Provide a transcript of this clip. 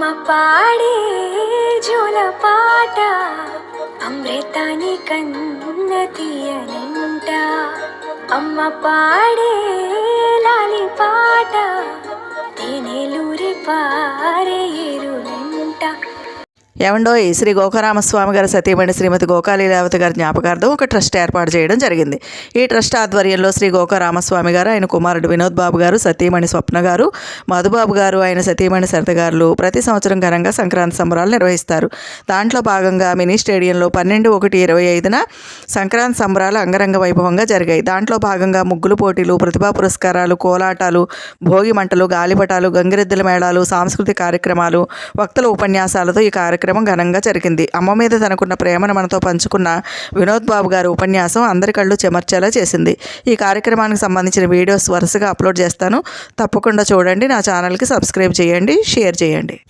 అమ్మ పాడే జోల పాట అమృతాని కన్న తీయనంట. అమ్మ పాడే లాలి పాట తేనెలూరి పారే ఏమండో ఈ శ్రీ గోకరామస్వామి గారి సతీమణి శ్రీమతి గోకాలీలావతి గారి జ్ఞాపకార్థం ఒక ట్రస్ట్ ఏర్పాటు చేయడం జరిగింది. ఈ ట్రస్ట్ ఆధ్వర్యంలో శ్రీ గోకరామస్వామి గారు ఆయన కుమారుడు వినోద్ బాబు గారు సతీమణి స్వప్న గారు మధుబాబు గారు ఆయన సతీమణి సరిత గారు ప్రతి సంవత్సరం ఘనంగా సంక్రాంతి సంబరాలు నిర్వహిస్తారు. దాంట్లో భాగంగా మినీ స్టేడియంలో పన్నెండు ఒకటి ఇరవై ఐదున సంక్రాంతి సంబరాలు అంగరంగ వైభవంగా జరిగాయి. దాంట్లో భాగంగా ముగ్గులు పోటీలు ప్రతిభా పురస్కారాలు కోలాటాలు భోగి మంటలు గాలిపటాలు గంగిరెద్దుల మేళాలు సాంస్కృతిక కార్యక్రమాలు వక్తల ఉపన్యాసాలతో ఈ కార్యక్రమం ఘనంగా జరిగింది. అమ్మ మీద తనకున్న ప్రేమను మనతో పంచుకున్న వినోద్ బాబు గారి ఉపన్యాసం అందరి కళ్ళు చెమర్చేలా చేసింది. ఈ కార్యక్రమానికి సంబంధించిన వీడియోస్ వరుసగా అప్లోడ్ చేస్తాను. తప్పకుండా చూడండి. నా ఛానల్కి సబ్స్క్రైబ్ చేయండి షేర్ చేయండి.